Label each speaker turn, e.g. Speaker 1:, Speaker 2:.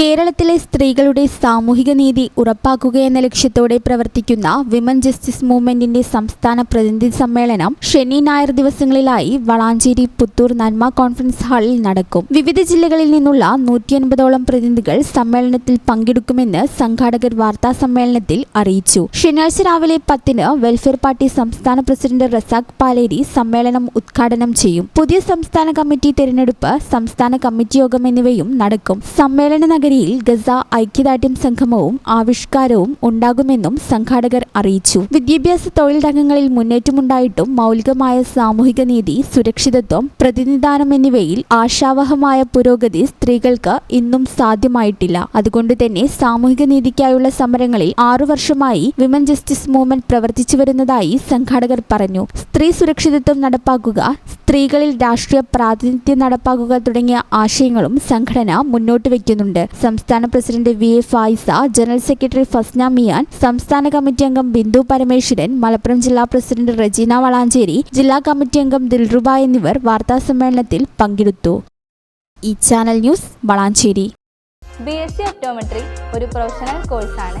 Speaker 1: കേരളത്തിലെ സ്ത്രീകളുടെ സാമൂഹിക നീതി ഉറപ്പാക്കുക എന്ന ലക്ഷ്യത്തോടെ പ്രവർത്തിക്കുന്ന വിമൻ ജസ്റ്റിസ് മൂവ്മെന്റിന്റെ സംസ്ഥാന പ്രതിനിധി സമ്മേളനം ശനി ഞായർ ദിവസങ്ങളിലായി വളാഞ്ചേരി പുത്തൂർ നന്മ കോൺഫറൻസ് ഹാളിൽ നടക്കും. വിവിധ ജില്ലകളിൽ നിന്നുള്ള നൂറ്റിയൻപതോളം പ്രതിനിധികൾ സമ്മേളനത്തിൽ പങ്കെടുക്കുമെന്ന് സംഘാടകർ വാർത്താ സമ്മേളനത്തിൽ അറിയിച്ചു. ശനിയാഴ്ച രാവിലെ പത്തിന് വെൽഫെയർ പാർട്ടി സംസ്ഥാന പ്രസിഡന്റ് റസാഖ് പാലേരി സമ്മേളനം ഉദ്ഘാടനം ചെയ്യും. പുതിയ സംസ്ഥാന കമ്മിറ്റി തെരഞ്ഞെടുപ്പ് സംസ്ഥാന കമ്മിറ്റി യോഗം എന്നിവയും നടക്കും. സമ്മേളന നഗരിയിൽ ഗസ ഐക്യദാർഢ്യം സംഗമവും ആവിഷ്കാരവും ഉണ്ടാകുമെന്നും സംഘാടകർ അറിയിച്ചു. വിദ്യാഭ്യാസ തൊഴിൽ രംഗങ്ങളിൽ മുന്നേറ്റമുണ്ടായിട്ടും മൗലികമായ സാമൂഹിക നീതി സുരക്ഷിതത്വം പ്രതിനിധാനം എന്നിവയിൽ ആശാവഹമായ പുരോഗതി സ്ത്രീകൾക്ക് ഇന്നും സാധ്യമായിട്ടില്ല. അതുകൊണ്ട് തന്നെ സാമൂഹിക നീതിക്കായുള്ള സമരങ്ങളിൽ ആറു വർഷമായി വിമൻ ജസ്റ്റിസ് മൂവ്മെന്റ് പ്രവർത്തിച്ചു വരുന്നതായി സംഘാടകർ പറഞ്ഞു. സ്ത്രീ സുരക്ഷിതത്വം നടപ്പാക്കുക സ്ത്രീകളിൽ രാഷ്ട്രീയ പ്രാതിനിധ്യം നടപ്പാക്കുക തുടങ്ങിയ ആശയങ്ങളും സംഘടന മുന്നോട്ട് വയ്ക്കുന്നുണ്ട്. സംസ്ഥാന president V A Fayiza general secretary Fasna Miyan സംസ്ഥാന കമ്മിറ്റി അംഗം ബിന്ദു പരമേശ്വരൻ മലപ്പുറം ജില്ലാ പ്രസിഡന്റ് റജീന വളാഞ്ചേരി ജില്ലാ കമ്മിറ്റി അംഗം ദിൽറുബ എന്നിവർ വാർത്താസമ്മേളനത്തിൽ പങ്കെടുത്തു. ഈ channel news Valanchery.
Speaker 2: B S C optometry ഒരു പ്രൊഫഷണൽ കോഴ്സാണ്.